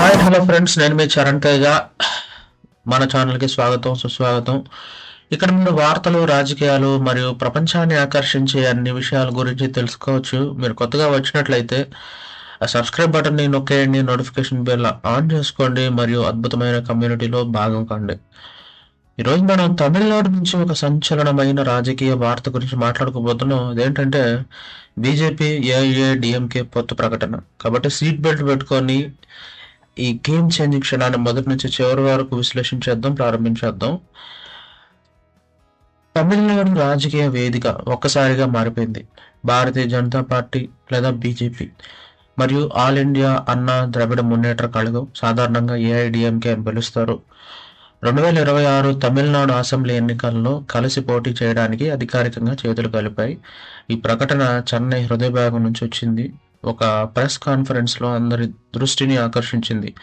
Hi hello friends నేను మీ చరణ్ తేజ. మన ఛానల్కి స్వాగతం సుస్వాగతం. ఇక్కడ మీరు వార్తలు రాజకీయాలు మరియు ప్రపంచాన్ని ఆకర్షించే అన్ని విషయాల గురించి తెలుసుకోవచ్చు. మీరు కొత్తగా వచ్చినట్లయితే ఆ సబ్స్క్రైబ్ బటన్ని నొక్కేయండి నోటిఫికేషన్ బెల్ ఆన్ చేసుకోండి మరియు అద్భుతమైన కమ్యూనిటీలో భాగం కండి. ఈరోజు మనం తమిళనాడు నుంచి ఒక సంచలనమైన రాజకీయ వార్త గురించి మాట్లాడుకోబోతున్నాం. అదేంటంటే బీజేపీ ఏఐఏ డిఎంకే పొత్తు ప్రకటన. కాబట్టి సీట్ బెల్ట్ పెట్టుకొని ఈ గేమ్ చేంజింగ్ క్షణాన్ని మొదటి నుంచి చివరి వరకు విశ్లేషించేద్దాం ప్రారంభించేద్దాం. తమిళనాడు రాజకీయ వేదిక ఒక్కసారిగా మారిపోయింది. భారతీయ జనతా పార్టీ లేదా బీజేపీ. మరియు ఆల్ ఇండియా అన్నా ద్రవిడ మున్నేట్ర కళగం సాధారణంగా ఏఐడిఎంకే అని పిలుస్తారు. రెండు వేల ఇరవై ఆరు తమిళనాడు అసెంబ్లీ ఎన్నికల్లో కలిసి పోటీ చేయడానికి అధికారికంగా చేతులు కలిపాయి. ఈ ప్రకటన చెన్నై హృదయభాగం నుంచి వచ్చింది. ఒక ప్రెస్ కాన్ఫరెన్స్లో అందరి దృష్టిని ఆకర్షించింది.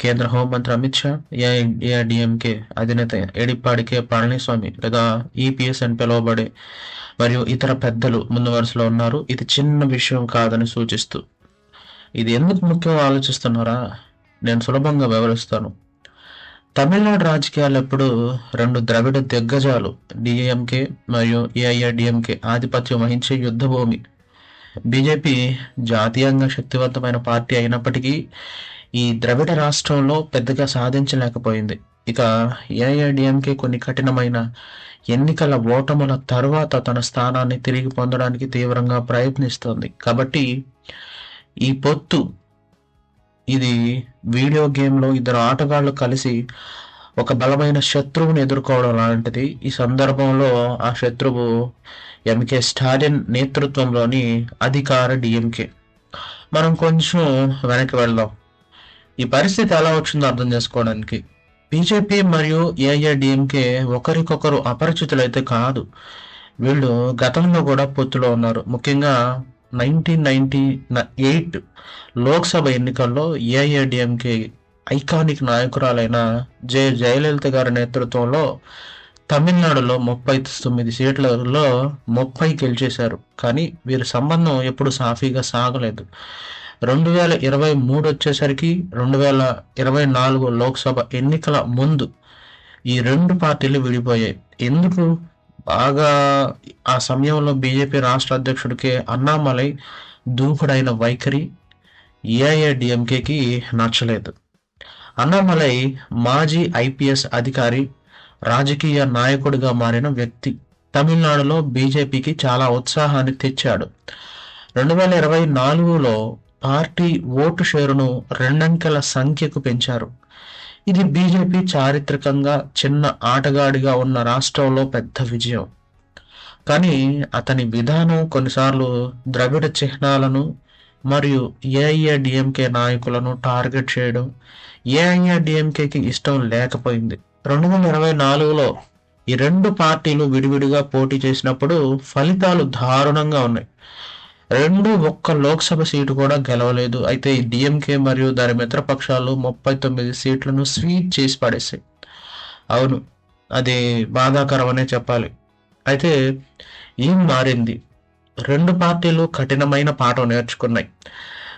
కేంద్ర హోంమంత్రి అమిత్ షా ఏఐడిఎంకే అధినేత ఎడిప్పాడికే పళనిస్వామి లేదా ఈపీఎస్ అని పిలువబడే మరియు ఇతర పెద్దలు ముందు వరుసలో ఉన్నారు. ఇది చిన్న విషయం కాదని సూచిస్తూ. ఇది ఎందుకు ముఖ్యం ఆలోచిస్తున్నారా? నేను సులభంగా వివరిస్తాను. తమిళనాడు రాజకీయాలు ఎప్పుడు రెండు ద్రవిడ దిగ్గజాలు డిఎంకే మరియు ఏఐఆర్డిఎంకే ఆధిపత్యం వహించే యుద్ధభూమి. బీజేపీ జాతీయంగా శక్తివంతమైన పార్టీ అయినప్పటికీ ఈ ద్రవిడ రాష్ట్రంలో పెద్దగా సాధించలేకపోయింది. ఇక ఏఐడిఎంకే కొన్ని కఠినమైన ఎన్నికల ఓటముల తర్వాత తన స్థానాన్ని తిరిగి పొందడానికి తీవ్రంగా ప్రయత్నిస్తోంది. కాబట్టి ఈ పొత్తు ఇది వీడియో గేమ్లో ఇద్దరు ఆటగాళ్ళు కలిసి ఒక బలమైన శత్రువును ఎదుర్కోవడం లాంటిది. ఈ సందర్భంలో ఆ శత్రువు ఎంకే స్టాలిన్ నేతృత్వంలోని అధికార డిఎంకే. మనం కొంచెం వెనక్కి వెళ్దాం. ఈ పరిస్థితి ఎలా వచ్చిందో అర్థం చేసుకోవడానికి. బీజేపీ మరియు ఏఐడిఎంకే ఒకరికొకరు అపరిచితులైతే కాదు. వీళ్ళు గతంలో కూడా పొత్తులో ఉన్నారు. ముఖ్యంగా నైన్టీన్ నైన్టీ ఎయిట్ లోక్సభ ఎన్నికల్లో ఏఐడిఎంకే ఐకానిక్ నాయకురాలైన జె. జయలలిత గారి నేతృత్వంలో తమిళనాడులో ముప్పై తొమ్మిది సీట్లలో ముప్పై గెలిచేశారు. కానీ వీరి సంబంధం ఎప్పుడు సాఫీగా సాగలేదు. రెండు వేల ఇరవై మూడు వచ్చేసరికి రెండు వేల ఇరవై నాలుగు లోక్సభ ఎన్నికల ముందు ఈ రెండు పార్టీలు విడిపోయాయి. ఎందుకు? బాగా ఆ సమయంలో బీజేపీ రాష్ట్ర అధ్యక్షుడికి అన్నామలై దూకుడైన వైఖరి ఏఐఏడిఎంకేకి నచ్చలేదు. అన్నామలై మాజీ ఐపీఎస్ అధికారి రాజకీయ నాయకుడిగా మారిన వ్యక్తి. తమిళనాడులో బీజేపీకి చాలా ఉత్సాహాన్ని తెచ్చాడు. రెండు వేల ఇరవై నాలుగులో పార్టీ ఓటు షేరును రెండంకెల సంఖ్యకు పెంచారు. ఇది బీజేపీ చారిత్రకంగా చిన్న ఆటగాడిగా ఉన్న రాష్ట్రంలో పెద్ద విజయం. కానీ అతని విధానం కొన్నిసార్లు ద్రవిడ చిహ్నాలను మరియు ఏఐఏడిఎంకే నాయకులను టార్గెట్ చేయడం ఏఐఆర్డిఎంకేకి ఇష్టం లేకపోయింది. రెండు వేల ఇరవై నాలుగులో ఈ రెండు పార్టీలు విడివిడిగా పోటీ చేసినప్పుడు ఫలితాలు దారుణంగా ఉన్నాయి. రెండు ఒక్క లోక్సభ సీటు కూడా గెలవలేదు. అయితే ఈ డిఎంకే మరియు దాని మిత్రపక్షాలు ముప్పై తొమ్మిది సీట్లను స్వీట్ చేసి పడేసాయి అవును అది బాధాకరమనే చెప్పాలి. అయితే ఏం మారింది? రెండు పార్టీలు కఠినమైన పాఠం నేర్చుకున్నాయి.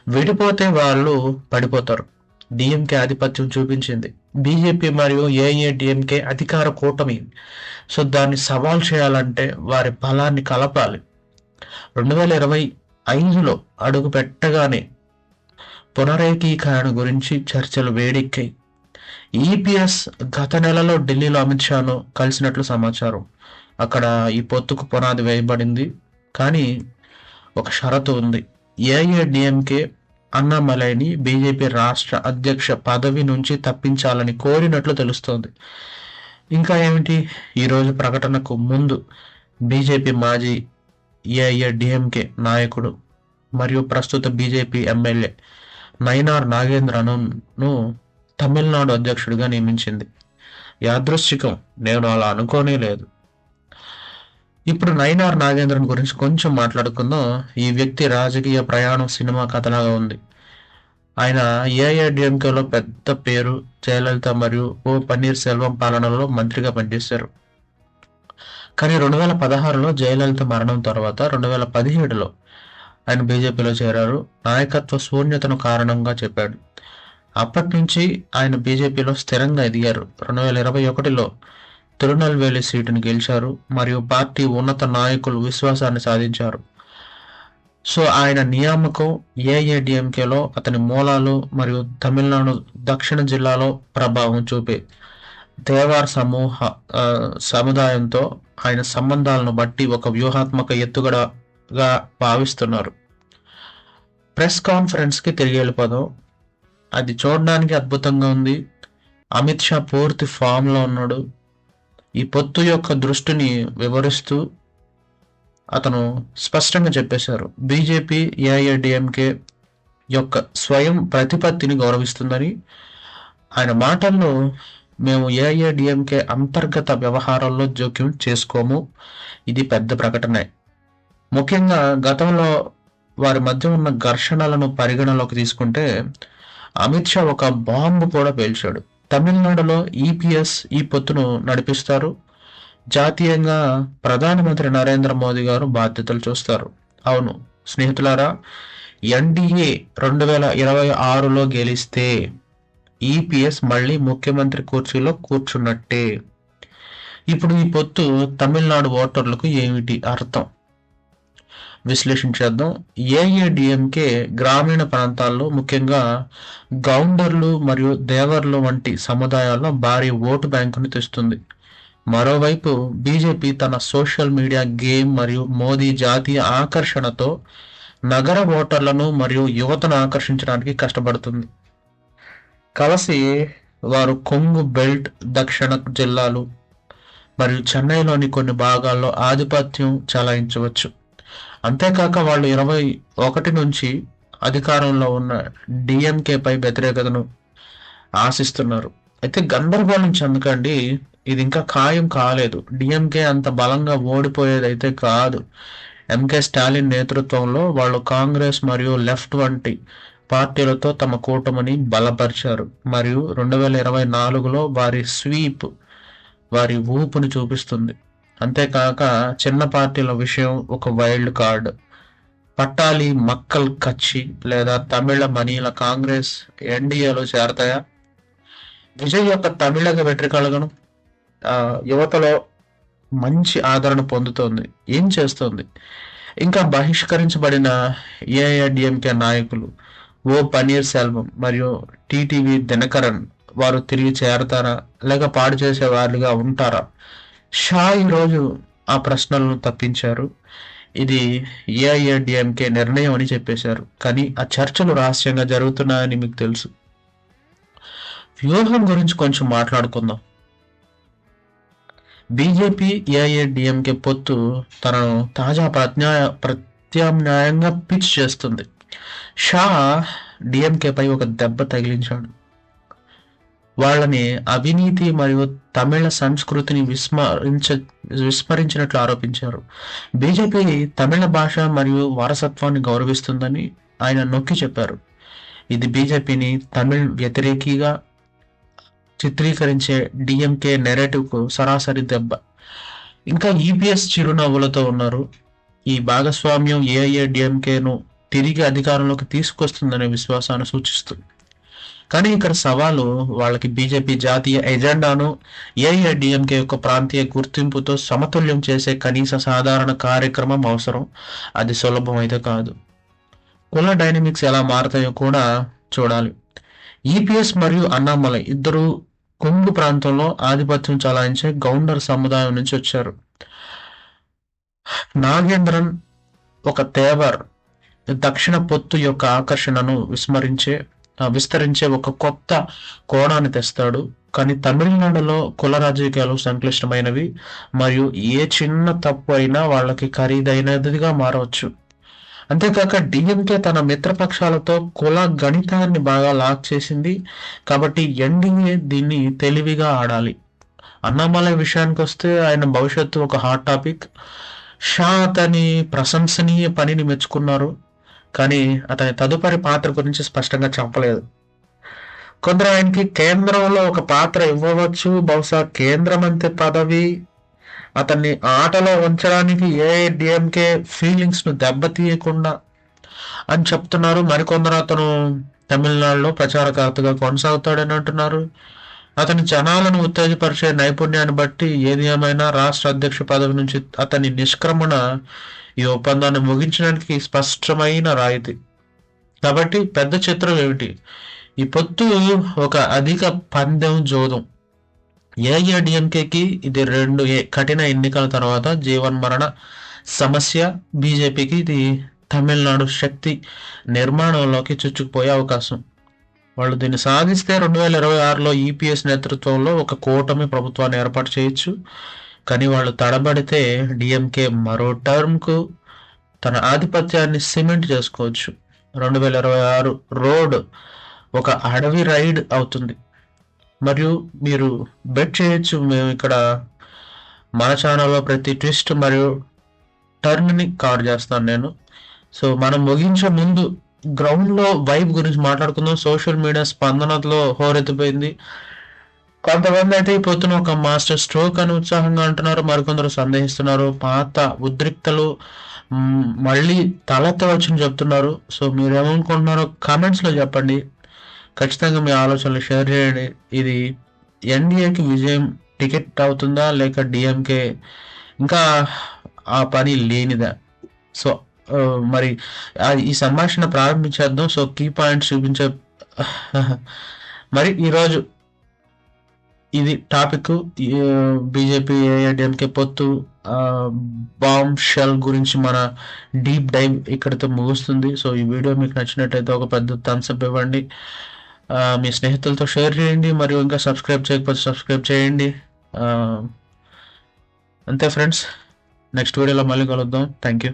విడిపోతే వాళ్ళు పడిపోతారు. డిఎంకే ఆధిపత్యం చూపించింది. బీజేపీ మరియు ఏఏడిఎంకే అధికార కూటమి. సో దాన్ని సవాల్ చేయాలంటే వారి బలాన్ని కలపాలి. రెండు వేల ఇరవై ఐదులో అడుగు పెట్టగానే పునరేకీకరణ గురించి చర్చలు వేడెక్కాయి. ఈపీఎస్ గత నెలలో ఢిల్లీలో అమిత్ షాను కలిసినట్లు సమాచారం. అక్కడ ఈ పొత్తుకు పునాది వేయబడింది. కానీ ఒక షరతు ఉంది. ఏఏడిఎంకే అన్నామలైని బీజేపీ రాష్ట్ర అధ్యక్ష పదవి నుంచి తప్పించాలని కోరినట్లు తెలుస్తోంది. ఇంకా ఏమిటి? ఈరోజు ప్రకటనకు ముందు బీజేపీ మాజీ ఏఐఏడిఎంకే నాయకుడు మరియు ప్రస్తుత బీజేపీ ఎమ్మెల్యే నైనార్ నాగేంద్రను తమిళనాడు అధ్యక్షుడిగా నియమించింది. యాదృశ్చికం నేను అలా అనుకోనే లేదు ఇప్పుడు నైనార్ నాగేంద్రన్ గురించి కొంచెం మాట్లాడుకుందాం. ఈ వ్యక్తి రాజకీయ ప్రయాణం సినిమా కథలాగా ఉంది. ఆయన ఏఐడిఎంకేలో పెద్ద పేరు జయలలిత మరియు ఓ పన్నీర్ సెల్వం పాలనలో మంత్రిగా పనిచేశారు. కానీ రెండు వేల పదహారులో జయలలిత మరణం తర్వాత రెండు వేల పదిహేడులో ఆయన బీజేపీలో చేరారు. నాయకత్వ శూన్యతను కారణంగా చెప్పాడు. అప్పటి నుంచి ఆయన బీజేపీలో స్థిరంగా ఎదిగారు. రెండు వేల ఇరవై ఒకటిలో తిరునల్వేలి సీటును గెలిచారు మరియు పార్టీ ఉన్నత నాయకులు విశ్వాసాన్ని సాధించారు. సో ఆయన నియామకం ఏఏడిఎంకేలో అతని మూలాలు మరియు తమిళనాడు దక్షిణ జిల్లాలో ప్రభావం చూపే దేవార్ సమూహ సముదాయంతో ఆయన సంబంధాలను బట్టి ఒక వ్యూహాత్మక ఎత్తుగడగా భావిస్తున్నారు. ప్రెస్ కాన్ఫరెన్స్కి తిరిగి వెళ్ళిపోదాం. అది చూడడానికి అద్భుతంగా ఉంది. అమిత్ షా పూర్తి ఫామ్లో ఉన్నాడు. ఈ పొత్తు యొక్క దృష్టిని వివరిస్తూ అతను స్పష్టంగా చెప్పేశారు. బీజేపీ ఏఐఏడిఎంకే యొక్క స్వయం ప్రతిపత్తిని గౌరవిస్తుందని ఆయన మాటల్లో మేము ఏఐఏడిఎంకే అంతర్గత వ్యవహారాల్లో జోక్యం చేసుకోము. ఇది పెద్ద ప్రకటనే. ముఖ్యంగా గతంలో వారి మధ్య ఉన్న ఘర్షణలను పరిగణలోకి తీసుకుంటే అమిత్ షా ఒక బాంబు కూడా పేల్చాడు. తమిళనాడులో ఈపీఎస్ ఈ పొత్తును నడిపిస్తారు. జాతీయంగా ప్రధానమంత్రి నరేంద్ర మోదీ గారు బాధ్యతలు చూస్తారు. అవును స్నేహితులారా ఎన్డీఏ రెండు వేల ఇరవై ఆరులో గెలిస్తే ఈపీఎస్ మళ్ళీ ముఖ్యమంత్రి కుర్చీలో కూర్చున్నట్టే. ఇప్పుడు ఈ పొత్తు తమిళనాడు ఓటర్లకు ఏమిటి అర్థం? విశ్లేషించేద్దాం. ఏఏడిఎంకే గ్రామీణ ప్రాంతాల్లో ముఖ్యంగా గౌండర్లు మరియు దేవర్లు వంటి సముదాయాల్లో భారీ ఓటు బ్యాంకును తెస్తుంది. మరోవైపు బీజేపీ తన సోషల్ మీడియా గేమ్ మరియు మోదీ జాతీయ ఆకర్షణతో నగర ఓటర్లను మరియు యువతను ఆకర్షించడానికి కష్టపడుతుంది. కలిసి వారు కొంగు బెల్ట్ దక్షిణ జిల్లాలు మరియు చెన్నైలోని కొన్ని భాగాల్లో ఆధిపత్యం చలాయించవచ్చు. అంతేకాక వాళ్ళు ఇరవై ఒకటి నుంచి అధికారంలో ఉన్న డిఎంకేపై వ్యతిరేకతను ఆశిస్తున్నారు. అయితే గందరగోళం చెందకండి ఇది ఇంకా ఖాయం కాలేదు. డిఎంకే అంత బలంగా ఓడిపోయేది అయితే కాదు. ఎంకే స్టాలిన్ నేతృత్వంలో వాళ్ళు కాంగ్రెస్ మరియు లెఫ్ట్ వంటి పార్టీలతో తమ కూటమిని బలపరిచారు. మరియు రెండు వేల ఇరవై నాలుగులో వారి స్వీప్ వారి ఊపుని చూపిస్తుంది. అంతేకాక చిన్న పార్టీల విషయం ఒక వైల్డ్ కార్డ్. పట్టాలి మక్కల్ కచ్చి లేదా తమిళ మనీల కాంగ్రెస్ ఎన్డీఏలో చేరతాయా? విజయ్ యొక్క తమిళక వెట్రికలను యువతలో మంచి ఆదరణ పొందుతోంది. ఏం చేస్తోంది? ఇంకా బహిష్కరించబడిన ఏఐడిఎంకే నాయకులు ఓ పన్నీర్ సెల్వం మరియు టీటీవీ దినకరన్ వారు తిరిగి చేరతారా? లేక పాడు చేసే వారిగా ఉంటారా? షా ఈరోజు ఆ ప్రశ్నలను తప్పించారు. ఇది ఏఐఏడిఎంకే నిర్ణయం అని చెప్పేశారు. కానీ ఆ చర్చలు రహస్యంగా జరుగుతున్నాయని మీకు తెలుసు. వ్యూహం గురించి కొంచెం మాట్లాడుకుందాం. బీజేపీ ఏఐఏడిఎంకే పొత్తు తనను తాజా ప్రజ్ఞా ప్రత్యామ్నాయంగా పిచ్ చేస్తుంది. షా డిఎంకేపై ఒక దెబ్బ తగిలించాడు. వాళ్ళని అవినీతి మరియు తమిళ సంస్కృతిని విస్మరించ విస్మరించినట్లు ఆరోపించారు. బీజేపీ తమిళ భాష మరియు వారసత్వాన్ని గౌరవిస్తుందని ఆయన నొక్కి చెప్పారు. ఇది బీజేపీని తమిళ్ వ్యతిరేకిగా చిత్రీకరించే డిఎంకే నెరేటివ్కు సరాసరి దెబ్బ. ఇంకా ఈపీఎస్ చిరునవ్వులతో ఉన్నారు. ఈ భాగస్వామ్యం ఏఐఏ డిఎంకేను తిరిగి అధికారంలోకి తీసుకొస్తుందనే విశ్వాసాన్ని సూచిస్తుంది. కానీ ఇక్కడ సవాలు వాళ్ళకి బీజేపీ జాతీయ ఎజెండాను ఏఐడిఎంకే యొక్క ప్రాంతీయ గుర్తింపుతో సమతుల్యం చేసే కనీస సాధారణ కార్యక్రమం అవసరం. అది సులభం అయితే కాదు. కుల డైనమిక్స్ ఎలా మారతాయో కూడా చూడాలి. ఈపీఎస్ మరియు అన్నామలై ఇద్దరు కొంగు ప్రాంతంలో ఆధిపత్యం చలాయించే గౌండర్ సముదాయం నుంచి వచ్చారు. నాగేంద్రన్ ఒక తేవర్ దక్షిణ పొత్తు యొక్క ఆకర్షణను విస్మరించే విస్తరించే ఒక కొత్త కోణాన్ని తెస్తాడు. కానీ తమిళనాడులో కుల రాజకీయాలు సంక్లిష్టమైనవి. మరియు ఏ చిన్న తప్పు అయినా వాళ్ళకి ఖరీదైనదిగా మారవచ్చు. అంతేకాక డిఎంకే తన మిత్రపక్షాలతో కుల గణితాన్ని బాగా లాక్ చేసింది. కాబట్టి ఎన్డీఏ దీన్ని తెలివిగా ఆడాలి. అన్నామలై విషయానికి వస్తే ఆయన భవిష్యత్తు ఒక హాట్ టాపిక్. షా అతని ప్రశంసనీయ పనిని మెచ్చుకున్నారు. కానీ అతని తదుపరి పాత్ర గురించి స్పష్టంగా చెప్పలేదు. కొందరు ఆయనకి కేంద్రంలో ఒక పాత్ర ఇవ్వవచ్చు బహుశా కేంద్ర మంత్రి పదవి. అతన్ని ఆటలో ఉంచడానికి ఏఐడిఎంకే ఫీలింగ్స్ను దెబ్బతీయకుండా అని చెప్తున్నారు. మరికొందరు అతను తమిళనాడులో ప్రచారకర్తగా కొనసాగుతాడని అంటున్నారు. అతని జనాలను ఉత్తేజపరిచే నైపుణ్యాన్ని బట్టి ఏది ఏమైనా రాష్ట్ర అధ్యక్ష పదవి నుంచి అతని నిష్క్రమణ ఈ ఒప్పందాన్ని ముగించడానికి స్పష్టమైన రాయితీ. కాబట్టి పెద్ద చిత్రం ఏమిటి? ఈ పొత్తు ఒక అధిక పందెం జోదం. ఏఐడిఎంకేకి ఇది రెండు ఏ- కఠిన ఎన్నికల తర్వాత జీవన్ మరణ సమస్య. బీజేపీకి ఇది తమిళనాడు శక్తి నిర్మాణంలోకి చుచ్చుకుపోయే అవకాశం. వాళ్ళు దీన్ని సాధిస్తే రెండు వేల ఇరవై ఆరులో ఈపీఎస్ నేతృత్వంలో ఒక కూటమి ప్రభుత్వాన్ని ఏర్పాటు చేయొచ్చు. కానీ వాళ్ళు తడబడితే డిఎంకే మరో టర్మ్కు తన ఆధిపత్యాన్ని సిమెంట్ చేసుకోవచ్చు. రెండు వేల ఇరవై ఆరు రోడ్ ఒక అడవి రైడ్ అవుతుంది. మరియు మీరు బెట్ చేయొచ్చు. మేము ఇక్కడ మన ఛానల్లో ప్రతి ట్విస్ట్ మరియు టర్న్ని కవర్ చేస్తాను నేను. సో మనం ముగించే ముందు గ్రౌండ్లో వైబ్ గురించి మాట్లాడుకుందాం. సోషల్ మీడియా స్పందనలో హోరెత్తిపోయింది. కొంతమంది అయితే ఈ పొద్దున ఒక మాస్టర్ స్ట్రోక్ అని ఉత్సాహంగా అంటున్నారు మరికొందరు సందేహిస్తున్నారు. పాత ఉద్రిక్తలు మళ్ళీ తలెత్తవచ్చని చెప్తున్నారు. సో మీరు ఏమనుకుంటున్నారో కామెంట్స్లో చెప్పండి. ఖచ్చితంగా మీ ఆలోచనలు షేర్ చేయండి. ఇది ఎన్డీఏకి విజయం టికెట్ అవుతుందా లేక డిఎంకే ఇంకా ఆ పని లేనిదా? సో మరి ఈ సంభాషణ ప్రారంభించేద్దాం. సో కీ పాయింట్స్ చూపించే మరి ఈరోజు ఇది టాపిక్ బీజేపీ ఏఐడిఎంకే పొత్తు బాంబ్ షెల్ గురించి మన డీప్ డైవ్ ఇక్కడితో ముగుస్తుంది. సో ఈ వీడియో మీకు నచ్చినట్టయితే ఒక పెద్ద థమ్స్ అప్ ఇవ్వండి. మీ స్నేహితులతో షేర్ చేయండి మరియు ఇంకా సబ్స్క్రైబ్ చేయకపోతే సబ్స్క్రైబ్ చేయండి. అంతే ఫ్రెండ్స్ నెక్స్ట్ వీడియోలో మళ్ళీ కలుద్దాం. Thank you.